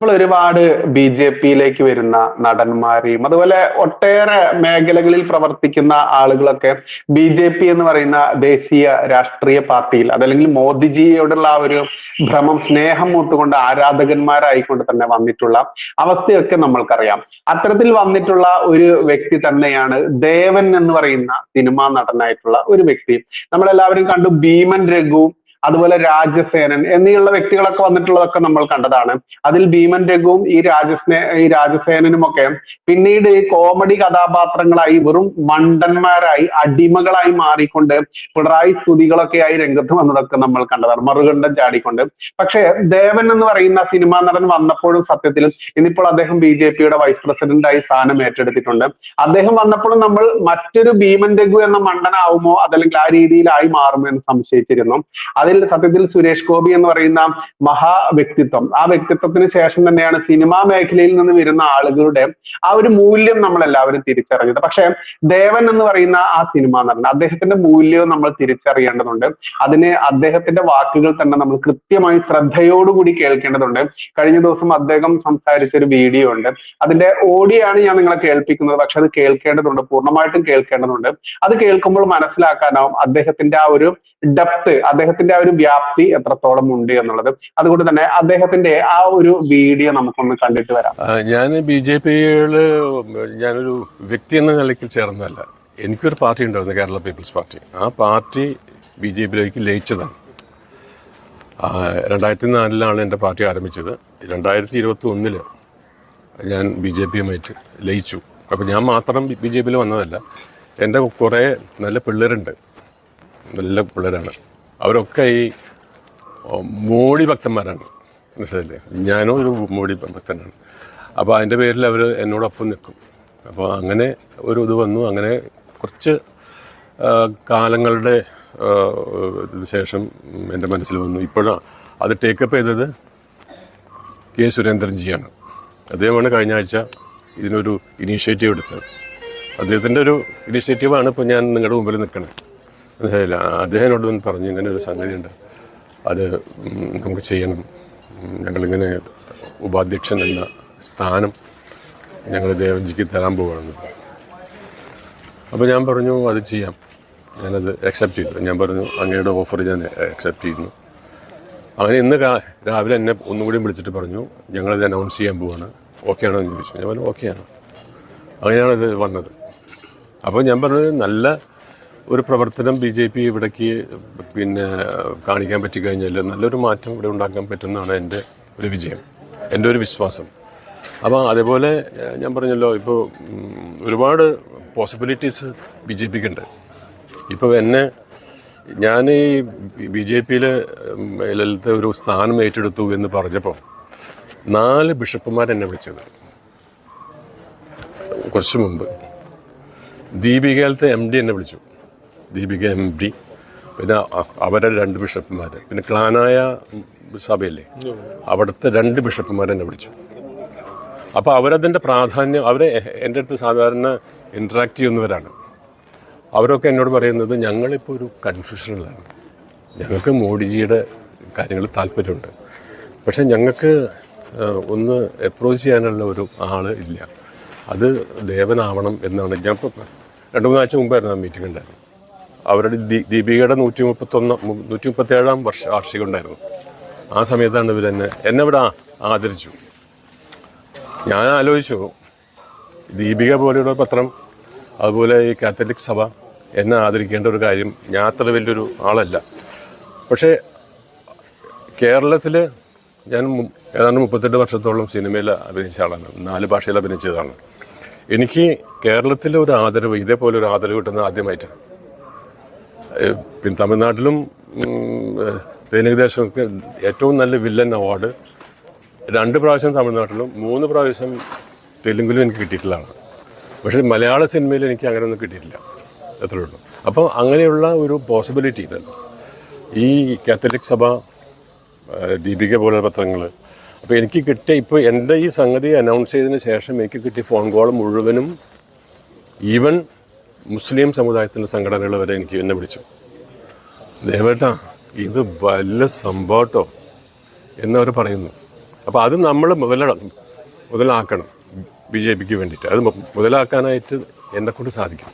നമ്മൾ ഒരുപാട് B J പിയിലേക്ക് വരുന്ന നടന്മാരെയും അതുപോലെ ഒട്ടേറെ മേഖലകളിൽ പ്രവർത്തിക്കുന്ന ആളുകളൊക്കെ ബി ജെ പി എന്ന് പറയുന്ന ദേശീയ രാഷ്ട്രീയ പാർട്ടിയിൽ അതല്ലെങ്കിൽ മോദിജിയോടുള്ള ആ ഒരു ഭ്രമം സ്നേഹം മൂത്തുകൊണ്ട് ആരാധകന്മാരായിക്കൊണ്ട് തന്നെ വന്നിട്ടുള്ള അവസ്ഥയൊക്കെ നമ്മൾക്കറിയാം. അത്തരത്തിൽ വന്നിട്ടുള്ള ഒരു വ്യക്തി തന്നെയാണ് ദേവൻ എന്ന് പറയുന്ന സിനിമാ നടനായിട്ടുള്ള ഒരു വ്യക്തി. നമ്മളെല്ലാവരും കണ്ടു ഭീമൻ രഘു അതുപോലെ രാജസേനൻ എന്നിയുള്ള വ്യക്തികളൊക്കെ വന്നിട്ടുള്ളതൊക്കെ നമ്മൾ കണ്ടതാണ്. അതിൽ ഭീമൻ രഘുവും ഈ രാജസ്നേ ഈ രാജസേനനും ഒക്കെ പിന്നീട് കോമഡി കഥാപാത്രങ്ങളായി വെറും മണ്ടന്മാരായി അടിമകളായി മാറിക്കൊണ്ട് പിണറായി സ്തുതികളൊക്കെ ആയി രംഗത്ത് വന്നതൊക്കെ നമ്മൾ കണ്ടതാണ്. മറുകണ്ഠം ചാടിക്കൊണ്ട്. പക്ഷേ ദേവൻ എന്ന് പറയുന്ന സിനിമാ നടൻ വന്നപ്പോഴും സത്യത്തിൽ ഇന്നിപ്പോൾ അദ്ദേഹം ബി ജെ പിയുടെ വൈസ് പ്രസിഡന്റായി സ്ഥാനം ഏറ്റെടുത്തിട്ടുണ്ട്. അദ്ദേഹം വന്നപ്പോഴും നമ്മൾ മറ്റൊരു ഭീമൻ രഘു എന്ന മണ്ടനാവുമോ അതല്ലെങ്കിൽ ആ രീതിയിലായി മാറുമോ എന്ന് സംശയിച്ചിരുന്നു. അതിൽ സത്യത്തിൽ സുരേഷ് ഗോപി എന്ന് പറയുന്ന മഹാ വ്യക്തിത്വം. ആ വ്യക്തിത്വത്തിന് ശേഷം തന്നെയാണ് സിനിമാ മേഖലയിൽ നിന്ന് വരുന്ന ആളുകളുടെ ആ ഒരു മൂല്യം നമ്മൾ എല്ലാവരും തിരിച്ചറിഞ്ഞത്. പക്ഷെ ദേവൻ എന്ന് പറയുന്ന ആ സിനിമ നടൻ അദ്ദേഹത്തിന്റെ മൂല്യവും നമ്മൾ തിരിച്ചറിയേണ്ടതുണ്ട്. അതിന് അദ്ദേഹത്തിന്റെ വാക്കുകൾ തന്നെ നമ്മൾ കൃത്യമായി ശ്രദ്ധയോടുകൂടി കേൾക്കേണ്ടതുണ്ട്. കഴിഞ്ഞ ദിവസം അദ്ദേഹം സംസാരിച്ച ഒരു വീഡിയോ ഉണ്ട്. അതിന്റെ ഓഡിയോ ആണ് ഞാൻ നിങ്ങളെ കേൾപ്പിക്കുന്നത്. പക്ഷെ അത് കേൾക്കേണ്ടതുണ്ട്. പൂർണമായിട്ടും കേൾക്കേണ്ടതുണ്ട്. അത് കേൾക്കുമ്പോൾ മനസ്സിലാക്കാനാവും അദ്ദേഹത്തിന്റെ ആ ഒരു ഡെപ്ത് അദ്ദേഹത്തിന്റെ ആ ഒരു വ്യാപ്തി എത്രത്തോളം ഉണ്ട് എന്നുള്ളത്. അതുകൊണ്ട് തന്നെ അദ്ദേഹത്തിന്റെ ആ ഒരു വീഡിയോ നമുക്കൊന്ന് കണ്ടിട്ട് വരാം. ഞാൻ ബി ജെ പിയിൽ ഞാനൊരു വ്യക്തി എന്ന നിലയ്ക്ക് ചേർന്നതല്ല. എനിക്കൊരു പാർട്ടി ഉണ്ടായിരുന്നു കേരള പീപ്പിൾസ് പാർട്ടി. ആ പാർട്ടി ബി ജെ പിയിലേക്ക് ലയിച്ചതാണ്. രണ്ടായിരത്തി നാലിലാണ് എന്റെ പാർട്ടി ആരംഭിച്ചത്. രണ്ടായിരത്തി ഇരുപത്തി ഒന്നിൽ ഞാൻ ബി ജെ പിയുമായിട്ട് ലയിച്ചു. അപ്പോൾ ഞാൻ മാത്രം ബി ജെ പിയിൽ വന്നതല്ല. എന്റെ കുറേ നല്ല പിള്ളേരുണ്ട്. നല്ല പിള്ളേരാണ്. അവരൊക്കെ ഈ മോഡി ഭക്തന്മാരാണ്. മനസ്സിലല്ലേ ഞാനും ഒരു മോഡി ഭക്തനാണ്. അപ്പോൾ അതിന്റെ പേരിൽ അവർ എന്നോടൊപ്പം നിൽക്കും. അപ്പോൾ അങ്ങനെ ഒരു ഇത് വന്നു. അങ്ങനെ കുറച്ച് കാലങ്ങളുടെ ശേഷം എന്റെ മനസ്സിൽ വന്നു. ഇപ്പോഴാണ് അത് ടേക്കപ്പ് ചെയ്തത് കെ സുരേന്ദ്രൻജിയാണ്. അദ്ദേഹമാണ് കഴിഞ്ഞ ആഴ്ച ഇതിനൊരു ഇനീഷ്യേറ്റീവ് എടുത്തത്. അദ്ദേഹത്തിന്റെ ഒരു ഇനീഷ്യേറ്റീവാണ് ഇപ്പോൾ ഞാൻ നിങ്ങളുടെ മുമ്പിൽ നിൽക്കണത് മനസ്സിലായില്ല അദ്ദേഹം എന്നോട് വന്ന് പറഞ്ഞു ഇങ്ങനെ ഒരു സംഗതിയുണ്ട്. അത് നമുക്ക് ചെയ്യണം. ഞങ്ങളിങ്ങനെ ഉപാധ്യക്ഷൻ എന്ന സ്ഥാനം ഞങ്ങൾ ദേവൻജിക്ക് തരാൻ പോവുകയാണെന്ന് അപ്പോൾ ഞാൻ പറഞ്ഞു അത് ചെയ്യാം. ഞാനത് അക്സെപ്റ്റ് ചെയ്തു. ഞാൻ പറഞ്ഞു അങ്ങയുടെ ഓഫർ ഞാൻ അക്സെപ്റ്റ് ചെയ്യുന്നു. അങ്ങനെ ഇന്ന് രാവിലെ എന്നെ ഒന്നുകൂടി വിളിച്ചിട്ട് പറഞ്ഞു ഞങ്ങളത് അനൗൺസ് ചെയ്യാൻ പോവാണ്. ഓക്കെ ആണോ എന്ന് ചോദിച്ചു. ഞാൻ പറഞ്ഞു ഓക്കെയാണ് അങ്ങനെയാണ് ഇത് വന്നത്. അപ്പോൾ ഞാൻ പറഞ്ഞത് നല്ല ഒരു പ്രവർത്തനം ബി ജെ പി ഇവിടേക്ക് പിന്നെ കാണിക്കാൻ പറ്റിക്കഴിഞ്ഞാൽ നല്ലൊരു മാറ്റം ഇവിടെ ഉണ്ടാക്കാൻ പറ്റുന്നതാണ് എന്റെ ഒരു വിജയം എന്റെ ഒരു വിശ്വാസം. അപ്പോൾ അതേപോലെ ഞാൻ പറഞ്ഞല്ലോ ഇപ്പോൾ ഒരുപാട് പോസിബിലിറ്റീസ് ബി ജെ പിക്ക് ഉണ്ട് ഇപ്പോൾ എന്നെ ഞാൻ ഈ ബി ജെ പിയിൽ ലളിത ഒരു സ്ഥാനം ഏറ്റെടുത്തു എന്ന് പറഞ്ഞപ്പോൾ നാല് ബിഷപ്പുമാർ എന്നെ വിളിച്ചത്. കുറച്ച് മുമ്പ്. ദീപികയിലത്തെ എം ഡി എന്നെ വിളിച്ചു. ദീപിക എം ഡി പിന്നെ അവരുടെ രണ്ട് ബിഷപ്പുമാർ പിന്നെ ക്ലാനായ സഭയല്ലേ അവിടുത്തെ രണ്ട് ബിഷപ്പുമാർ എന്നെ വിളിച്ചു. അപ്പോൾ അവരതിന്റെ പ്രാധാന്യം അവരെ എന്റെ അടുത്ത് സാധാരണ ഇൻട്രാക്ട് ചെയ്യുന്നവരാണ്. അവരൊക്കെ എന്നോട് പറയുന്നത് ഞങ്ങളിപ്പോൾ ഒരു കൺഫ്യൂഷനിലാണ് ഞങ്ങൾക്ക് മോഡിജിയുടെ കാര്യങ്ങൾ താല്പര്യമുണ്ട്. പക്ഷേ ഞങ്ങൾക്ക് ഒന്ന് അപ്രോച്ച് ചെയ്യാനുള്ള ഒരു ആൾ ഇല്ല. അത് ദേവനാവണം എന്നാണ്. ഞാൻ ഇപ്പോൾ രണ്ട് മൂന്നാഴ്ച മുമ്പായിരുന്നു ആ മീറ്റിംഗ് ഉണ്ടായിരുന്നു അവരുടെ ദീപികയുടെ നൂറ്റി മുപ്പത്തൊന്ന് നൂറ്റി മുപ്പത്തേഴാം വർഷ വാർഷികം ഉണ്ടായിരുന്നു ആ സമയത്താണ് ഇവർ എന്നെ എന്നെ ഇവിടെ ആദരിച്ചു. ഞാൻ ആലോചിച്ചു ദീപിക പോലെയുള്ള പത്രം അതുപോലെ ഈ കാത്തലിക് സഭ എന്നെ ആദരിക്കേണ്ട ഒരു കാര്യം ഞാൻ അത്ര വലിയൊരു ആളല്ല. പക്ഷേ കേരളത്തിൽ ഞാൻ ഏതാണ്ട് മുപ്പത്തെട്ട് വർഷത്തോളം സിനിമയിൽ അഭിനയിച്ച ആളാണ്. നാല് ഭാഷയിൽ അഭിനയിച്ചതാണ്. എനിക്ക് കേരളത്തിലെ ഒരു ആദരവ് ഇതേപോലെ ഒരു ആദരവ് കിട്ടുന്നത് ആദ്യമായിട്ടാണ്. പിന്നെ തമിഴ്നാട്ടിലും ഏഹ് ഏറ്റവും നല്ല വില്ലൻ അവാർഡ്. രണ്ട് പ്രാവശ്യം തമിഴ്നാട്ടിലും മൂന്ന് പ്രാവശ്യം തെലുങ്കിലും എനിക്ക് കിട്ടിയിട്ടുള്ളതാണ്. പക്ഷേ മലയാള സിനിമയിൽ എനിക്ക് അങ്ങനെയൊന്നും കിട്ടിയിട്ടില്ല. അത്രേ ഉള്ളൂ. അപ്പോൾ അങ്ങനെയുള്ള ഒരു പോസിബിലിറ്റി ഉണ്ട് ഈ കാത്തലിക് സഭ ദീപിക പോലുള്ള പത്രങ്ങൾ. അപ്പോൾ എനിക്ക് കിട്ടിയ ഇപ്പോൾ എന്റെ ഈ സംഗതി അനൗൺസ് ചെയ്തതിന് ശേഷം എനിക്ക് കിട്ടിയ ഫോൺ കോൾ മുഴുവനും ഈവൻ മുസ്ലിം സമുദായത്തിന്റെ സംഘടനകൾ വരെ എനിക്ക് എന്നെ വിളിച്ചു. ദേവേട്ടാ ഇത് വല്ല സംഭവട്ടോ? എന്നവർ പറയുന്നു. അപ്പോൾ അത് നമ്മൾ മുതല മുതലാക്കണം ബി ജെ പിക്ക് വേണ്ടിയിട്ട്. അത് മുതലാക്കാനായിട്ട് എന്നെക്കൊണ്ട് സാധിക്കും.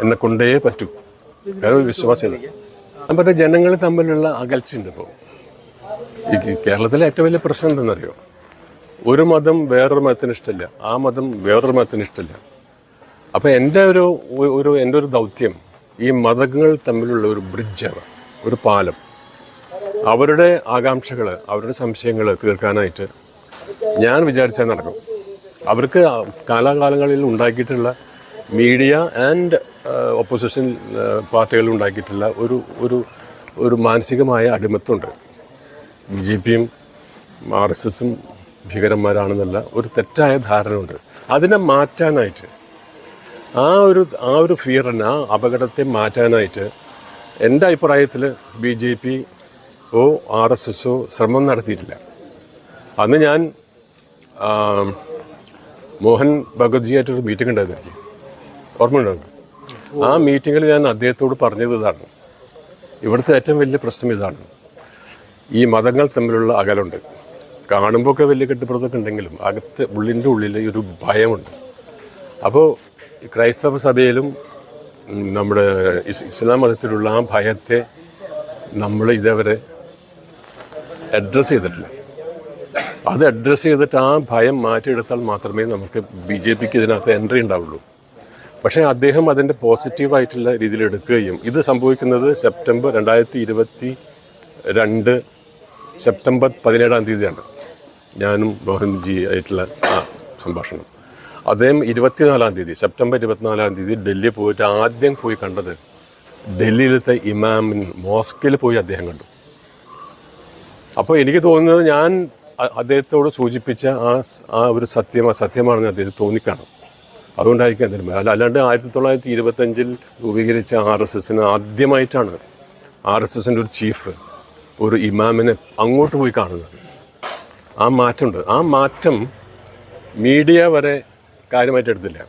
എന്നെക്കൊണ്ടേ പറ്റൂ. കാരണം വിശ്വാസമില്ല. നമ്മുടെ ജനങ്ങൾ തമ്മിലുള്ള അകൽച്ചയുണ്ട് ഇപ്പോൾ. ഈ കേരളത്തിലെ ഏറ്റവും വലിയ പ്രശ്നം എന്തെന്നറിയോ ഒരു മതം വേറൊരു മതത്തിന് ഇഷ്ടമില്ല. ആ മതം വേറൊരു മതത്തിന് ഇഷ്ടമില്ല. അപ്പോൾ എന്റെ ഒരു ഒരു എന്റെ ഒരു ദൗത്യം ഈ മതങ്ങൾ തമ്മിലുള്ള ഒരു ബ്രിഡ്ജാണ് ഒരു പാലം. അവരുടെ ആകാംക്ഷകൾ അവരുടെ സംശയങ്ങൾ തീർക്കാനായിട്ട് ഞാൻ വിചാരിച്ചാൽ നടക്കും. അവർക്ക് കാലാകാലങ്ങളിൽ ഉണ്ടാക്കിയിട്ടുള്ള മീഡിയ ആൻഡ് ഓപ്പോസിഷൻ പാർട്ടികൾ ഉണ്ടാക്കിയിട്ടുള്ള ഒരു ഒരു ഒരു മാനസികമായ അടിമത്തമുണ്ട് ബി ജെ പിയും ആർ എസ് എസും ഭീകരന്മാരാണെന്നുള്ള ഒരു തെറ്റായ ധാരണയുണ്ട്. അതിനെ മാറ്റാനായിട്ട് ആ ഒരു ആ ഒരു ഫിയറിനെ ആ അപകടത്തെ മാറ്റാനായിട്ട് എന്റെ അഭിപ്രായത്തിൽ ബി ജെ പി ഓ ആർ എസ് എസോ ശ്രമം നടത്തിയിട്ടില്ല. അന്ന് ഞാൻ മോഹൻ ഭഗവത്ജിയായിട്ടൊരു മീറ്റിംഗ് ഉണ്ടായിരുന്നു. എനിക്ക് ഓർമ്മയുണ്ടോ? ആ മീറ്റിങ്ങിൽ ഞാൻ അദ്ദേഹത്തോട് പറഞ്ഞത് ഇതാണ്. ഇവിടുത്തെ ഏറ്റവും വലിയ പ്രശ്നം ഇതാണ്. ഈ മതങ്ങൾ തമ്മിലുള്ള അകലുണ്ട്. കാണുമ്പോൾ ഒക്കെ വലിയ കെട്ടിപ്പുറത്തൊക്കെ ഉണ്ടെങ്കിലും അകത്ത് ഉള്ളിന്റെ ഉള്ളിൽ ഒരു ഭയമുണ്ട്. അപ്പോൾ ക്രൈസ്തവ സഭയിലും നമ്മുടെ ഇസ് ഇസ്ലാം മതത്തിലുള്ള ആ ഭയത്തെ നമ്മൾ ഇതേവരെ അഡ്രസ്സ് ചെയ്തിട്ടില്ല. അത് അഡ്രസ്സ് ചെയ്തിട്ട് ആ ഭയം മാറ്റിയെടുത്താൽ മാത്രമേ നമുക്ക് ബി ജെ പിക്ക് ഇതിനകത്ത് എൻട്രി ഉണ്ടാവുള്ളൂ. പക്ഷേ അദ്ദേഹം അതിന്റെ പോസിറ്റീവായിട്ടുള്ള രീതിയിൽ എടുക്കുകയും ഇത് സംഭവിക്കുന്നത് സെപ്റ്റംബർ രണ്ടായിരത്തി ഇരുപത്തി രണ്ട് സെപ്റ്റംബർ പതിനേഴാം തീയതിയാണ്. ഞാനും മോഹൻജി ആയിട്ടുള്ള ആ സംഭാഷണം. അദ്ദേഹം ഇരുപത്തിനാലാം തീയതി സെപ്റ്റംബർ ഇരുപത്തിനാലാം തീയതി ഡൽഹി പോയിട്ട് ആദ്യം പോയി കണ്ടത് ഡൽഹിയിലത്തെ ഇമാമിൻ മോസ്കിൽ പോയി അദ്ദേഹം കണ്ടു. അപ്പോൾ എനിക്ക് തോന്നുന്നത് ഞാൻ അദ്ദേഹത്തോട് സൂചിപ്പിച്ച ആ ആ ഒരു സത്യം സത്യമാണെന്ന് അദ്ദേഹത്തിന് തോന്നിക്കാണും. അതുകൊണ്ടായിരിക്കും അതിന് അല്ല അല്ലാണ്ട് ആയിരത്തി തൊള്ളായിരത്തി ഇരുപത്തഞ്ചിൽ രൂപീകരിച്ച ആർ എസ് എസിന് ആദ്യമായിട്ടാണ് ആർ എസ് എസിന്റെ ഒരു ചീഫ് ഒരു ഇമാമിനെ അങ്ങോട്ട് പോയി കാണുന്നത്. ആ മാറ്റമുണ്ട്. ആ മാറ്റം മീഡിയ വരെ കാര്യമായിട്ട് എടുത്തില്ല.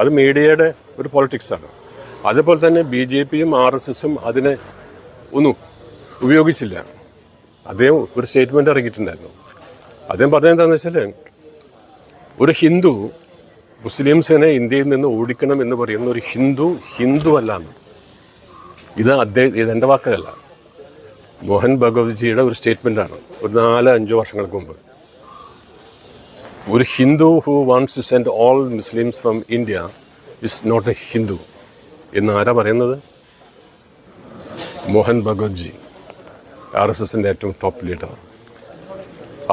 അത് മീഡിയയുടെ ഒരു പൊളിറ്റിക്സാണ് അതുപോലെ തന്നെ ബി ജെ പിയും ആർ എസ് എസും അതിനെ ഒന്നും ഉപയോഗിച്ചില്ല. അദ്ദേഹം ഒരു സ്റ്റേറ്റ്മെന്റ് ഇറങ്ങിയിട്ടുണ്ടായിരുന്നു. അദ്ദേഹം പറഞ്ഞത് എന്താണെന്ന് വെച്ചാൽ ഒരു ഹിന്ദു മുസ്ലിംസിനെ ഇന്ത്യയിൽ നിന്ന് ഓടിക്കണം എന്ന് പറയുന്ന ഒരു ഹിന്ദു ഹിന്ദു അല്ല എന്ന് ഇത് അദ്ദേഹം ഇത് എന്റെ വാക്കല്ല. മോഹൻ ഭഗവത്ജിയുടെ ഒരു സ്റ്റേറ്റ്മെന്റാണ് ഒരു നാല് അഞ്ചോ വർഷങ്ങൾക്ക് മുമ്പ്. ഒരു Hindu who wants to send all Muslims from India is not a Hindu എന്ന് ആരാ പറയുന്നത്? മോഹൻ ഭഗവത്ജി ആർ എസ് എസിന്റെ ഏറ്റവും ടോപ്പ് ലീഡർ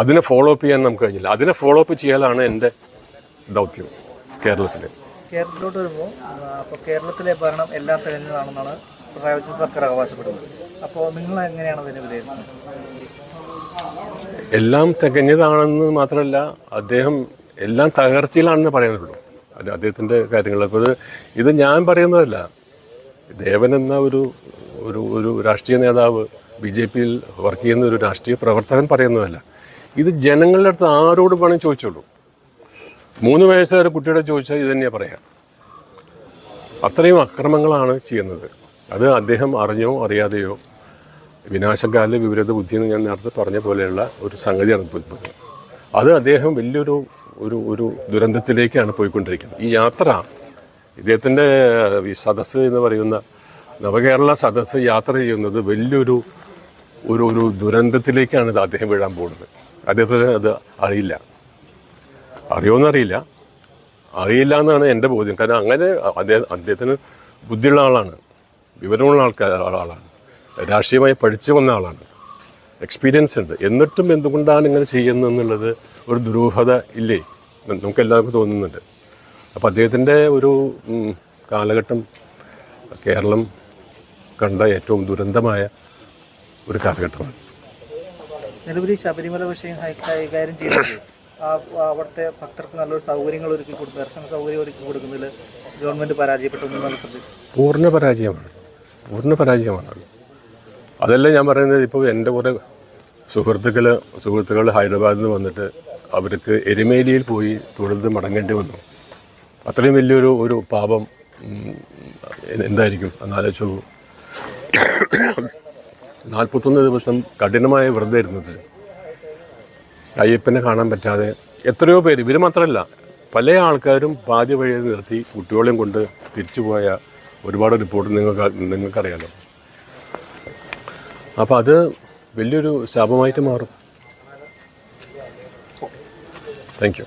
അതിനെ ഫോളോ അപ്പ് ചെയ്യാൻ നമുക്ക് കഴിഞ്ഞില്ല. അതിനെ ഫോളോ അപ്പ് ചെയ്യാനാണ് എന്റെ ദൗത്യം കേരളത്തിൽ കേരളത്തിലോട്ട് വരുമ്പോൾ അപ്പോൾ കേരളത്തിലെ ഭരണം എല്ലാ തെളിഞ്ഞതാണെന്നാണ് വിജയൻ സർക്കാർ അവകാശപ്പെടുന്നത്. അപ്പോൾ നിങ്ങൾ എങ്ങനെയാണ് അതിനെ വിലയിരുത്തുന്നത്? എല്ലാം തികഞ്ഞതാണെന്ന് മാത്രമല്ല അദ്ദേഹം എല്ലാം തകർച്ചയിലാണെന്ന് പറയുന്നുള്ളൂ അത് അദ്ദേഹത്തിന്റെ കാര്യങ്ങൾ അപ്പോൾ ഇത് ഇത് ഞാൻ പറയുന്നതല്ല. ദേവൻ എന്ന ഒരു ഒരു ഒരു രാഷ്ട്രീയ നേതാവ് ബി ജെ പിയിൽ വർക്ക് ചെയ്യുന്ന ഒരു രാഷ്ട്രീയ പ്രവർത്തകൻ പറയുന്നതല്ല. ഇത് ജനങ്ങളുടെ അടുത്ത് ആരോട് വേണം ചോദിച്ചോളൂ. മൂന്ന് വയസ്സുകാരെ കുട്ടിയുടെ ചോദിച്ചാൽ ഇത് തന്നെയാണ് പറയാം. അത്രയും അക്രമങ്ങളാണ് ചെയ്യുന്നത്. അത് അദ്ദേഹം അറിഞ്ഞോ അറിയാതെയോ വിനാശകാല വിപരീത ബുദ്ധി എന്ന് ഞാൻ നേരത്തെ പറഞ്ഞ പോലെയുള്ള ഒരു സംഗതിയാണ് ഇപ്പോൾ. അത് അദ്ദേഹം വലിയൊരു ഒരു ഒരു ദുരന്തത്തിലേക്കാണ് പോയിക്കൊണ്ടിരിക്കുന്നത്. ഈ യാത്ര ഇദ്ദേഹത്തിന്റെ ഈ സദസ്സ് എന്ന് പറയുന്ന നവകേരള സദസ്സ് യാത്ര ചെയ്യുന്നത് വലിയൊരു ഒരു ഒരു ദുരന്തത്തിലേക്കാണ് ഇത് അദ്ദേഹം വീഴാൻ പോകുന്നത്. അദ്ദേഹത്തിന് അത് അറിയില്ല. അറിയുമെന്നറിയില്ല അറിയില്ല. എന്നാണ് എന്റെ ബോധ്യം. കാരണം അങ്ങനെ അദ്ദേഹം അദ്ദേഹത്തിന് ബുദ്ധിയുള്ള ആളാണ്. വിവരമുള്ള ആൾക്കാർ ആളാണ്. രാഷ്ട്രീയമായി പഠിച്ചു വന്ന ആളാണ്. എക്സ്പീരിയൻസ് ഉണ്ട്. എന്നിട്ടും എന്തുകൊണ്ടാണ് ഇങ്ങനെ ചെയ്യുന്നത് എന്നുള്ളത് ഒരു ദുരൂഹത ഇല്ലേ? എന്ന് നമുക്ക് എല്ലാവർക്കും തോന്നുന്നുണ്ട്. അപ്പോൾ അദ്ദേഹത്തിന്റെ ഒരു കാലഘട്ടം കേരളം കണ്ട ഏറ്റവും ദുരന്തമായ ഒരു കാലഘട്ടമാണ്. നിലവിൽ ശബരിമല വിഷയം കൈകാര്യം ആ അവിടുത്തെ ഭക്തർക്ക് നല്ലൊരു സൗകര്യങ്ങൾ ഒരുക്കി കൊടുക്കും ദർശന സൗകര്യം ഒരുക്കി കൊടുക്കുന്നതിൽ ഗവൺമെന്റ് പരാജയപ്പെട്ടു പൂർണ പരാജയമാണ്. പൂർണ പരാജയമാണ്. അതല്ല ഞാൻ പറയുന്നത് ഇപ്പോൾ എന്റെ കുറേ സുഹൃത്തുക്കൾ സുഹൃത്തുക്കൾ ഹൈദരാബാദിൽ നിന്ന് വന്നിട്ട് അവർക്ക് എരുമേലിയിൽ പോയി തൊഴുത് മടങ്ങേണ്ടി വന്നു. അത്രയും വലിയൊരു ഒരു പാപം എന്തായിരിക്കും? എന്നാലോചിച്ചു നാൽപ്പത്തൊന്ന് ദിവസം കഠിനമായ വ്രതം ഇരുന്നത്. അയ്യപ്പനെ കാണാൻ പറ്റാതെ എത്രയോ പേര് ഇവർ മാത്രമല്ല പല ആൾക്കാരും പാതി വഴിയിൽ നിർത്തി കുട്ടികളെയും കൊണ്ട് തിരിച്ചുപോയ ഒരുപാട് റിപ്പോർട്ട് നിങ്ങൾക്ക് നിങ്ങൾക്കറിയാലോ. അപ്പോൾ അത് വലിയൊരു ശാപമായിട്ട് മാറും. Thank you